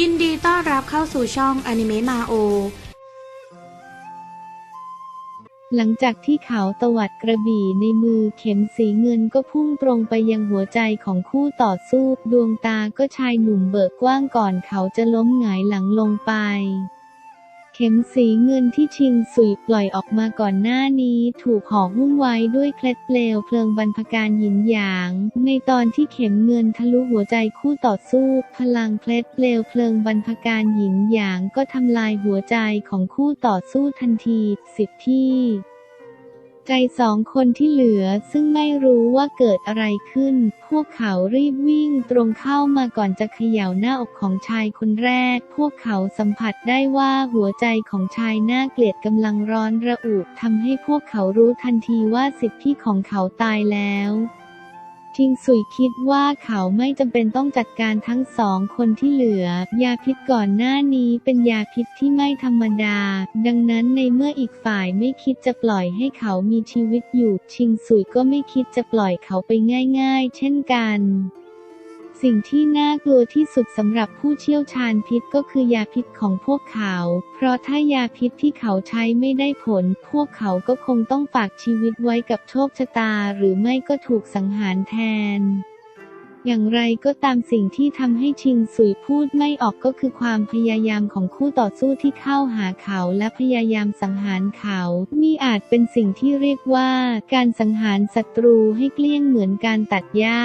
ยินดีต้อนรับเข้าสู่ช่องอนิเมะมาโอ หลังจากที่เขาตวัดกระบี่ในมือเข็มสีเงินก็พุ่งตรงไปยังหัวใจของคู่ต่อสู้ ดวงตาก็ชายหนุ่มเบิกกว้างก่อนเขาจะล้มหงายหลังลงไป เข็มสีเงินที่ชิงสุยปล่อยออกมาก่อนหน้านี้ถูกห่อหุ้มไว้ด้วยเคล็ดเปลวเพลิงบรรพการหยินหยาง ในตอนที่เข็มเงินทะลุหัวใจคู่ต่อสู้ พลังเคล็ดเปลวเพลิงบรรพการหยินหยางก็ทำลายหัวใจของคู่ต่อสู้ทันทีสิบที่ ใจสองคนที่เหลือซึ่งไม่รู้ว่าเกิดอะไรขึ้น พวกเขารีบวิ่งตรงเข้ามาก่อนจะเขย่าหน้าอกของชายคนแรก พวกเขาสัมผัสได้ว่าหัวใจของชายหน้าเกลียดกำลังร้อนระอุทำให้พวกเขารู้ทันทีว่าสิทธิของเขาตายแล้ว ชิงสุยคิดว่าเขาไม่จำเป็นต้องจัดการทั้งสองคนที่เหลือ ยาพิษก่อนหน้านี้เป็นยาพิษที่ไม่ธรรมดา ดังนั้นในเมื่ออีกฝ่ายไม่คิดจะปล่อยให้เขามีชีวิตอยู่ ชิงสุยก็ไม่คิดจะปล่อยเขาไปง่าย ๆ เช่นกัน สิ่งที่น่ากลัวที่สุดสำหรับผู้เชี่ยวชาญพิษก็คือยาพิษของพวกเขา เพราะถ้ายาพิษที่เขาใช้ไม่ได้ผล พวกเขาก็คงต้องฝากชีวิตไว้กับโชคชะตา หรือไม่ก็ถูกสังหารแทนอย่างไรก็ตามสิ่งที่ทำให้ชิงสุยพูดไม่ออกก็คือความพยายามของคู่ต่อสู้ที่เข้าหาเขาและพยายามสังหารเขานี่อาจเป็นสิ่งที่เรียกว่า การสังหารศัตรูให้เกลี้ยงเหมือนการตัดหญ้า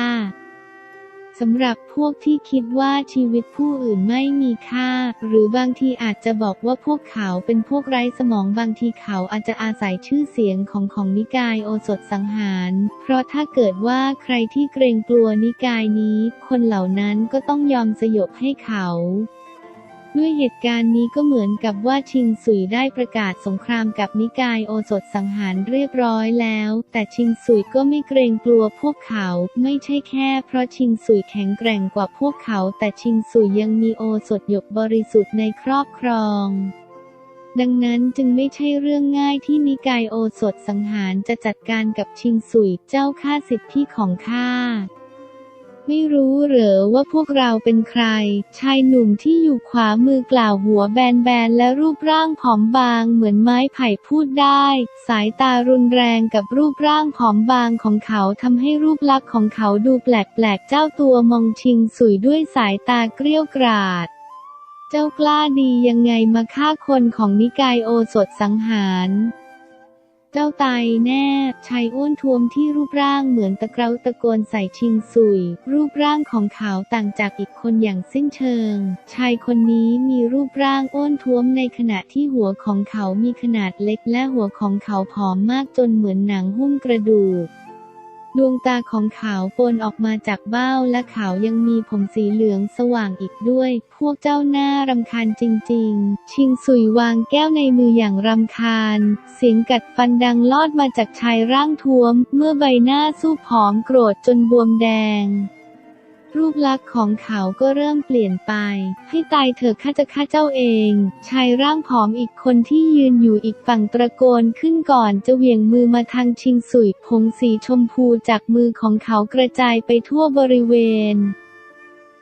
สำหรับพวกที่คิดว่าชีวิตผู้อื่นไม่มีค่า หรือบางทีอาจจะบอกว่าพวกเขาเป็นพวกไร้สมองบางทีเขาอาจจะอาศัยชื่อเสียงของของนิกายโอสถสังหาร เพราะถ้าเกิดว่าใครที่เกรงกลัวนิกายนี้ คนเหล่านั้นก็ต้องยอมสยบให้เขา ด้วยเหตุการณ์นี้ก็เหมือนกับว่าชิงสุยได้ประกาศสงครามกับนิกายโอสถสังหารเรียบร้อยแล้ว แต่ชิงสุยก็ไม่เกรงกลัวพวกเขา ไม่ใช่แค่เพราะชิงสุยแข็งแกร่งกว่าพวกเขา แต่ชิงสุยยังมีโอสถหยกบริสุทธิ์ในครอบครองดังนั้นจึงไม่ใช่เรื่องง่ายที่นิกายโอสถสังหารจะจัดการกับชิงสุยเจ้าข้าสิทธิของข้า ไม่รู้เหรอว่าพวกเราเป็นใคร ชายหนุ่มที่อยู่ขวามือกล่าวหัวแบนๆและรูปร่างผอมบางเหมือนไม้ไผ่พูดได้ สายตารุนแรงกับรูปร่างผอมบางของเขาทำให้รูปลักษณ์ของเขาดูแปลกๆ เจ้าตัวมองชิงสุยด้วยสายตาเกรี้ยวกราดเจ้ากล้าดียังไงมาฆ่าคนของนิกายโอสถสังหาร เจ้าตายแน่ ชายอ้วนท้วมที่รูปร่างเหมือนตะเกราตะโกนใส่ชิงสุย รูปร่างของเขาต่างจากอีกคนอย่างสิ้นเชิง ชายคนนี้มีรูปร่างอ้วนท้วมในขณะที่หัวของเขามีขนาดเล็กและหัวของเขาผอมมากจนเหมือนหนังหุ้มกระดูก ดวงตาของเขาปนออกมาจากเบ้าและเขายังมีผมสีเหลืองสว่างอีกด้วย พวกเจ้าหน้ารำคาญจริง ๆ ชิงสุยวางแก้วในมืออย่างรำคาญ เสียงกัดฟันดังลอดมาจากชายร่างท้วม เมื่อใบหน้าสู้ผอมโกรธจนบวมแดง รูปลักษณ์ของเขาก็เริ่มเปลี่ยนไป ให้ตายเถอะข้าจะฆ่าเจ้าเอง ชายร่างผอมอีกคนที่ยืนอยู่อีกฝั่งตะโกนขึ้นก่อนจะเหวี่ยงมือมาทางชิงสุยผงสีชมพูจากมือของเขากระจายไปทั่วบริเวณ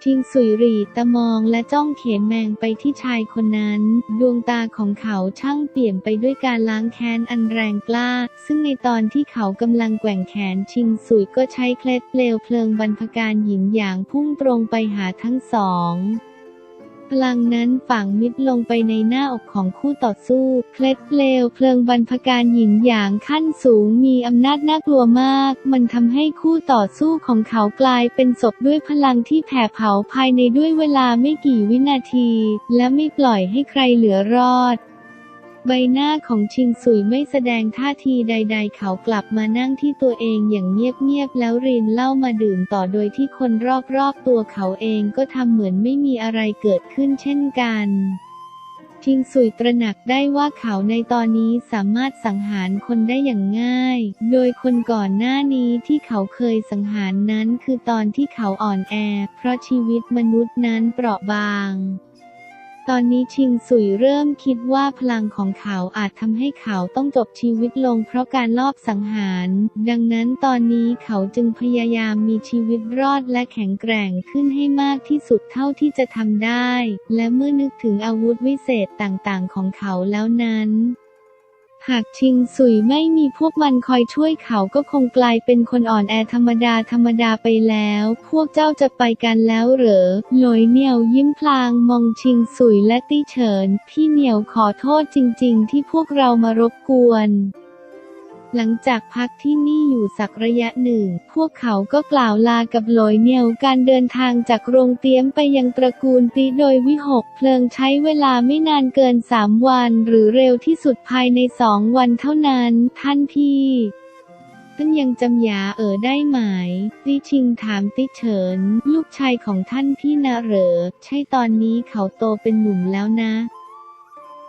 ชิงสุยรีตะมองและจ้องเขมแมงไปที่ชายคนนั้น ดวงตาของเขาช่างเปลี่ยนไปด้วยการล้างแค้นอันแรงกล้า ซึ่งในตอนที่เขากำลังแกว่งแขนชิงสุยก็ใช้เคล็ดเปลวเพลิงบรรพการหญิงอย่างพุ่งตรงไปหาทั้งสอง พลังนั้นฝังมิดลงไปในหน้าอกของคู่ต่อสู้ เคล็ดเปลวเพลิงบรรพการหญิงอย่างขั้นสูงมีอำนาจน่ากลัวมาก มันทำให้คู่ต่อสู้ของเขากลายเป็นศพด้วยพลังที่แผ่เผาภายในด้วยเวลาไม่กี่วินาที และไม่ปล่อยให้ใครเหลือรอด ใบหน้าของชิงสุยไม่แสดงท่าทีใด ๆ เขากลับมานั่งที่ตัวเองอย่างเงียบๆแล้วรินเหล้ามาดื่มต่อโดยที่คนรอบๆตัวเขาเองก็ทำเหมือนไม่มีอะไรเกิดขึ้นเช่นกันชิงสุยตระหนักได้ว่าเขาในตอนนี้สามารถสังหารคนได้อย่างง่าย โดยคนก่อนหน้านี้ที่เขาเคยสังหารนั้นคือตอนที่เขาอ่อนแอ เพราะชีวิตมนุษย์นั้นเปราะบาง ตอนนี้ชิงสุยเริ่มคิดว่าพลังของเขาอาจทำให้เขาต้องจบชีวิตลงเพราะการลอบสังหาร ดังนั้นตอนนี้เขาจึงพยายามมีชีวิตรอดและแข็งแกร่งขึ้นให้มากที่สุดเท่าที่จะทำได้ และเมื่อนึกถึงอาวุธวิเศษต่างๆ ของเขาแล้วนั้น หากชิงสุยไม่มีพวกมันคอยช่วยเขาก็คงกลายเป็นคนอ่อนแอธรรมดาธรรมดาไปแล้ว พวกเจ้าจะไปกันแล้วเหรอ หลอยเหนียวยิ้มพลางมองชิงสุยและตี้เฉิน พี่เหนียวขอโทษจริง ๆ ที่พวกเรามารบกวน หลังจากพักที่นี่อยู่สักระยะหนึ่ง พวกเขาก็กล่าวลากับหลอยเหนียวการเดินทางจากโรงเตรียมไปยังตระกูลตีโดยวิหกเพลิงใช้เวลาไม่นานเกินสามวัน หรือเร็วที่สุดภายในสองวันเท่านั้น ท่านพี่ท่านยังจำยาเอ๋อได้ไหม ติชิงถามติเฉิน ลูกชายของท่านพี่นะเหรอ ใช่ตอนนี้เขาโตเป็นหนุ่มแล้วนะ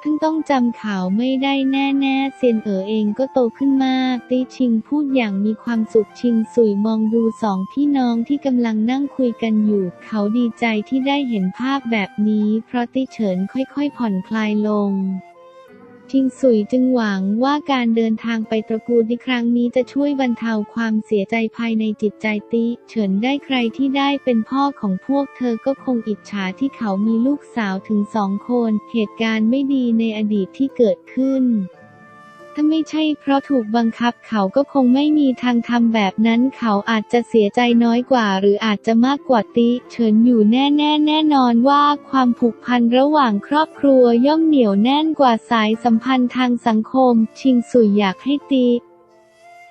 ท่านต้องจำเขาไม่ได้แน่ๆ เซียนเอ๋อเองก็โตขึ้นมาก ตีชิงพูดอย่างมีความสุขชิงสุยมองดูสองพี่น้องที่กำลังนั่งคุยกันอยู่ เขาดีใจที่ได้เห็นภาพแบบนี้ เพราะตีเฉินค่อยๆผ่อนคลายลง ชิงสุยจึงหวังว่าการเดินทางไปตระกูลในครั้งนี้จะช่วยบรรเทาความเสียใจภายในจิตใจติ เฉินได้ใครที่ได้เป็นพ่อของพวกเธอก็คงอิจฉาที่เขามีลูกสาวถึงสองคน เหตุการณ์ไม่ดีในอดีตที่เกิดขึ้น ถ้าไม่ใช่เพราะถูกบังคับเขาก็คงไม่มีทางทำแบบนั้น เขาอาจจะเสียใจน้อยกว่า หรืออาจจะมากกว่าติเฉินอยู่แน่แน่แน่นอนว่าความผูกพันระหว่างครอบครัวย่อมเหนียวแน่นกว่าสายสัมพันธ์ทางสังคม ชิงสุยอยากให้ติ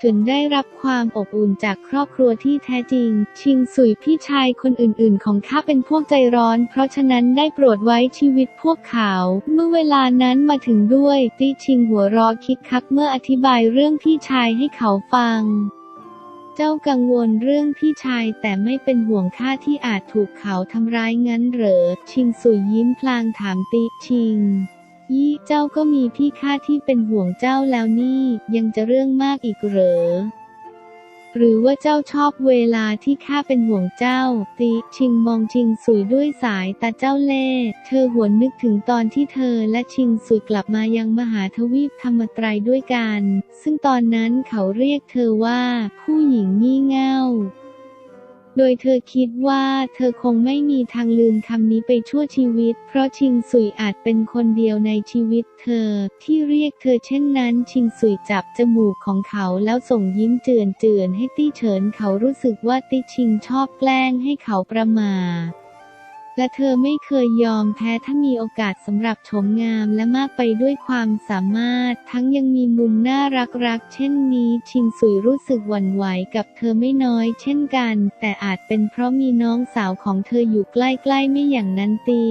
จนได้รับความอบอุ่นจากครอบครัวที่แท้จริง ชิงสุยพี่ชายคนอื่นๆ ของข้าเป็นพวกใจร้อน เพราะฉะนั้นได้โปรดไว้ชีวิตพวกเขา เมื่อเวลานั้นมาถึงด้วยติชิงหัวรอคิกคักเมื่ออธิบายเรื่องพี่ชายให้เขาฟังเจ้ากังวลเรื่องพี่ชายแต่ไม่เป็นห่วงข้าที่อาจถูกเขาทำร้ายงั้นเหรอ ชิงสุยยิ้มพลางถามติชิง ยี่เจ้าก็มีพี่ข้าที่เป็นห่วงเจ้าแล้วนี่ยังจะเรื่องมากอีกเหรอ หรือว่าเจ้าชอบเวลาที่ข้าเป็นห่วงเจ้า ติชิงมองชิงสุยด้วยสายตาเจ้าเล่ห์เธอหวนนึกถึงตอนที่เธอและชิงสุยกลับมายังมหาทวีปธรรมไตรยด้วยกัน ซึ่งตอนนั้นเขาเรียกเธอว่าผู้หญิงงี่เง่า โดยเธอคิดว่าเธอคงไม่มีทางลืมคำนี้ไปชั่วชีวิต เพราะชิงสุยอาจเป็นคนเดียวในชีวิตเธอ ที่เรียกเธอเช่นนั้น ชิงสุยจับจมูกของเขาแล้วส่งยิ้มเจือนเจือนให้ตี้เฉินเขารู้สึกว่าตี้ชิงชอบแกล้งให้เขาประมาท และเธอไม่เคยยอมแพ้ถ้ามีโอกาสสำหรับชมงามและมากไปด้วยความสามารถ ทั้งยังมีมุมน่ารักๆ เช่นนี้ชิงสุยรู้สึกหวั่นไหวกับเธอไม่น้อยเช่นกัน แต่อาจเป็นเพราะมีน้องสาวของเธออยู่ใกล้ๆไม่อย่างนั้นตี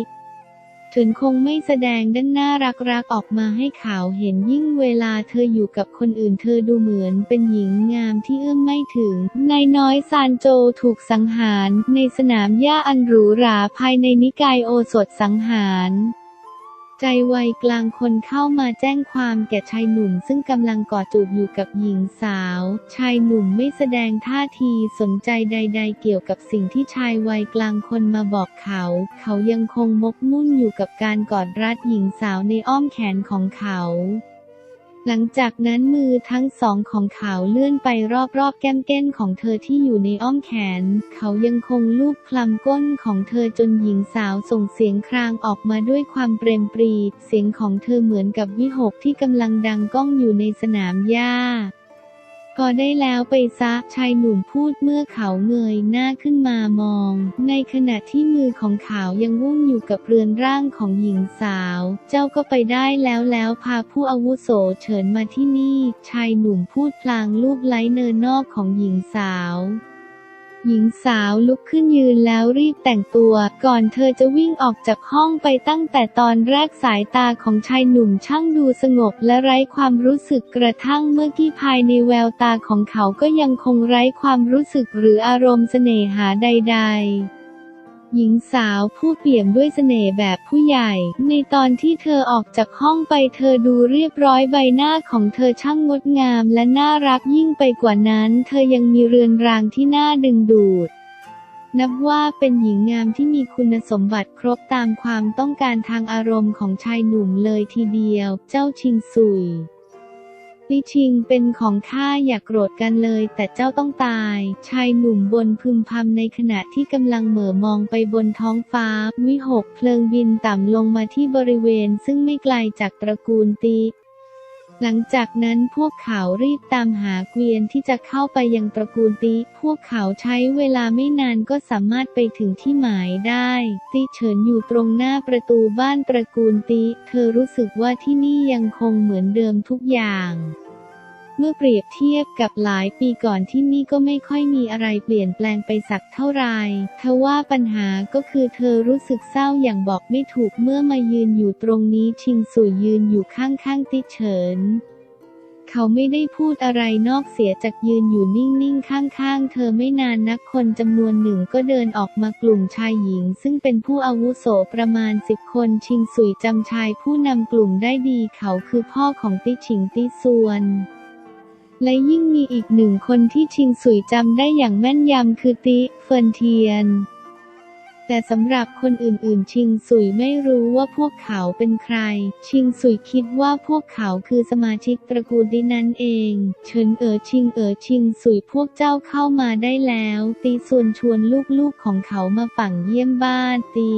ถึงคงไม่แสดงด้านหน้ารักๆออกมาให้ข่าวเห็นยิ่งเวลาเธออยู่กับคนอื่นเธอดูเหมือนเป็นหญิงงามที่เอื้อมไม่ถึง นายน้อยซานโจถูกสังหาร ในสนามหญ้าอันหรูหราภายในนิกายโอสถสังหาร ใจวัยกลางคนเข้ามาแจ้งความแก่ชายหนุ่ม ซึ่งกำลังกอดจูบอยู่กับหญิงสาว ชายหนุ่มไม่แสดงท่าทีสนใจใด ๆ เกี่ยวกับสิ่งที่ชายวัยกลางคนมาบอกเขา เขายังคงมกมุ่นอยู่กับการกอดรัดหญิงสาวในอ้อมแขนของเขา หลังจากนั้นมือทั้งสองของเขาเลื่อนไปรอบๆ แก้มเก้นของเธอที่อยู่ในอ้อมแขน เขายังคงลูบคลำก้นของเธอจนหญิงสาวส่งเสียงครางออกมาด้วยความเปรมปรี เสียงของเธอเหมือนกับวิหกที่กำลังดังก้องอยู่ในสนามหญ้า ก็ได้แล้วไปซะชายหนุ่มพูดเมื่อเขาเงยหน้าขึ้นมามอง ในขณะที่มือของเขายังวุ่นอยู่กับเรือนร่างของหญิงสาว เจ้าก็ไปได้แล้วแล้วพาผู้อาวุโสเฉินมาที่นี่ ชายหนุ่มพูดพลางลูบไล้เนินนอกของหญิงสาว หญิงสาวลุกขึ้นยืนแล้วรีบแต่งตัว ก่อนเธอจะวิ่งออกจากห้องไปตั้งแต่ตอนแรกสายตาของชายหนุ่มช่างดูสงบและไร้ความรู้สึกกระทั่งเมื่อกี้ภายในแววตาของเขาก็ยังคงไร้ความรู้สึกหรืออารมณ์เสน่หาใด ๆ หญิงสาวผู้เปี่ยมด้วยเสน่ห์แบบผู้ใหญ่ ในตอนที่เธอออกจากห้องไปเธอดูเรียบร้อยใบหน้าของเธอช่างงดงามและน่ารักยิ่งไปกว่านั้น เธอยังมีเรือนรางที่น่าดึงดูดนนับว่าเป็นหญิงงามที่มีคุณสมบัติครบตามความต้องการทางอารมณ์ของชายหนุ่มเลยทีเดียว เจ้าชิงซุย ลิชิงเป็นของข้าอย่ากโกรธกันเลย แต่เจ้าต้องตาย ชายหนุ่มบนพึมพำในขณะที่กำลังเหม่อมองไปบนท้องฟ้า วิหกเพลิงบินต่ำลงมาที่บริเวณซึ่งไม่ไกลจากตระกูลตี หลังจากนั้นพวกเขารีบตามหาเกวียนที่จะเข้าไปยังตระกูลติ พวกเขาใช้เวลาไม่นานก็สามารถไปถึงที่หมายได้ ติเฉินอยู่ตรงหน้าประตูบ้านตระกูลติ เธอรู้สึกว่าที่นี่ยังคงเหมือนเดิมทุกอย่าง เมื่อเปรียบเทียบกับหลายปีก่อนที่นี่ก็ไม่ค่อยมีอะไรเปลี่ยนแปลงไปสักเท่าไหร่ทว่าปัญหาก็คือเธอรู้สึกเศร้าอย่างบอกไม่ถูกเมื่อมายืนอยู่ตรงนี้ชิงสุยยืนอยู่ข้างๆติเฉินเขาไม่ได้พูดอะไรนอกเสียจากยืนอยู่นิ่งๆ ข้างๆ เธอไม่นานนักคนจำนวนหนึ่งก็เดินออกมากลุ่มชายหญิง ซึ่งเป็นผู้อาวุโสประมาณสิบคนชิงสุยจำชายผู้นำกลุ่มได้ดีเขาคือพ่อของติชิงติซวน และยิ่งมีอีกหนึ่งคนที่ชิงสุยจำได้อย่างแม่นยำคือติเฟินเทียน แต่สำหรับคนอื่นๆ ชิงสุยไม่รู้ว่าพวกเขาเป็นใคร ชิงสุยคิดว่าพวกเขาคือสมาชิกตระกูลดินั่นเอง เฉินเอ๋อชิงเอ๋อชิงสุยพวกเจ้าเข้ามาได้แล้ว ตีส่วนชวนลูกๆของเขามาฝั่งเยี่ยมบ้านตี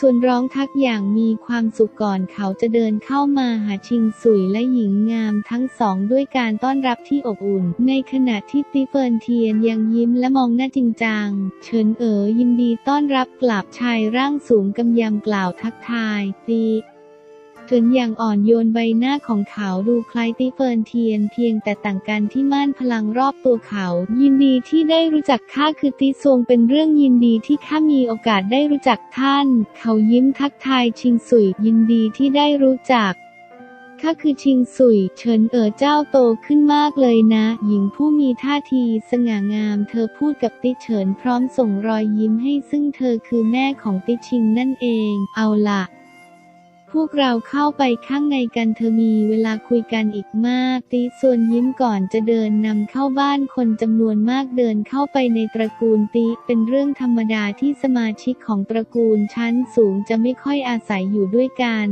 ส่วนร้องทักอย่างมีความสุขก่อนเขาจะเดินเข้ามาหาชิงสุยและหญิงงามทั้งสองด้วยการต้อนรับที่อบอุ่น ในขณะที่ติเฟิร์นเทียนยังยิ้มและมองหน้าจริงจัง เฉินเอ๋อยินดีต้อนรับกลับชายร่างสูงกำยำกล่าวทักทายตี เฉินอย่างอ่อนโยนใบหน้าของเขาดูคล้ายติเฟินเทียนเพียงแต่ต่างกันที่ม่านพลังรอบตัวเขา ยินดีที่ได้รู้จักข้าคือติซวงเป็นเรื่องยินดีที่ข้ามีโอกาสได้รู้จักท่าน เขายิ้มทักทายชิงสุยยินดีที่ได้รู้จักข้าคือชิงสุย เฉินเอ๋อเจ้าโตขึ้นมากเลยนะ หญิงผู้มีท่าทีสง่างาม เธอพูดกับติเฉินพร้อมส่งรอยยิ้มให้ซึ่งเธอคือแม่ของติชิงนั่นเอง เอาล่ะ พวกเราเข้าไปข้างในกันเธอมีเวลาคุยกันอีกมาก ติส่วนยิ้มก่อนจะเดินนำเข้าบ้านคนจำนวนมากเดินเข้าไปในตระกูลติ เป็นเรื่องธรรมดาที่สมาชิกของตระกูลชั้นสูงจะไม่ค่อยอาศัยอยู่ด้วยกัน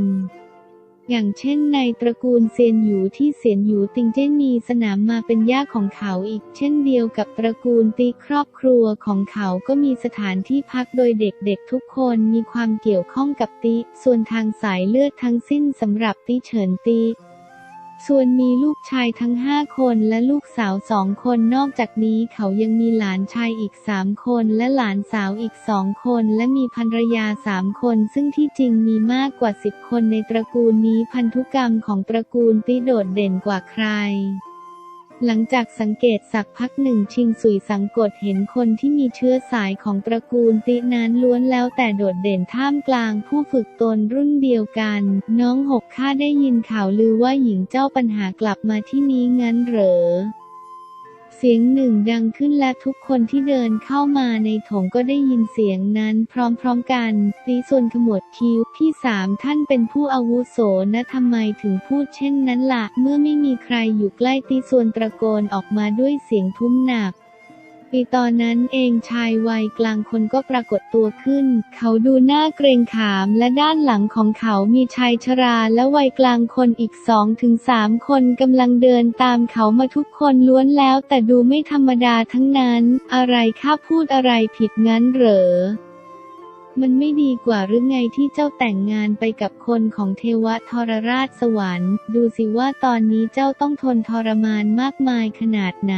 อย่างเช่นในตระกูลเซียนหยูที่เซียนหยูติงเจ้นมีสนามมาเป็นย่าของเขาอีก เช่นเดียวกับตระกูลตีครอบครัวของเขาก็มีสถานที่พักโดยเด็กๆทุกคนมีความเกี่ยวข้องกับตีส่วนทางสายเลือดทั้งสิ้นสำหรับตีเฉินตี ส่วนมีลูกชายทั้งห้าคนและลูกสาวสองคนนอกจากนี้เขายังมีหลานชายอีกสามคนและหลานสาวอีกสองคนและมีภรรยาสามคน ซึ่งที่จริงมีมากกว่าสิบคนในตระกูลนี้พันธุกรรมของตระกูลติโดดเด่นกว่าใคร หลังจากสังเกตสักพักหนึ่งชิงสุยสังกตเห็นคนที่มีเชื้อสายของตระกูลตินั้นล้วนแล้วแต่โดดเด่นท่ามกลางผู้ฝึกตนรุ่นเดียวกัน น้องหกข้าได้ยินข่าวลือว่าหญิงเจ้าปัญหากลับมาที่นี้งั้นเหรอ เสียงหนึ่งดังขึ้นและทุกคนที่เดินเข้ามาในถงก็ได้ยินเสียงนั้นพร้อมๆกันตีส่วนขมวดคิ้วพี่สามท่านเป็นผู้อาวุโสนะทำไมถึงพูดเช่นนั้นละ่ะ เมื่อไม่มีใครอยู่ใกล้ตีส่วนตะโกนออกมาด้วยเสียงทุ้มหนัก ปีตอนนั้นเองชายวัยกลางคนก็ปรากฏตัวขึ้น เขาดูหน้าเกรงขามและด้านหลังของเขามีชายชราและวัยกลางคนอีกสองถึงสามคนกำลังเดินตามเขามาทุกคนล้วนแล้วแต่ดูไม่ธรรมดาทั้งนั้น อะไรข้าพูดอะไรผิดงั้นเหรอมันไม่ดีกว่าหรือไงที่เจ้าแต่งงานไปกับคนของเทวทรราชสวรรค์ ดูสิว่าตอนนี้เจ้าต้องทนทรมานมากมายขนาดไหน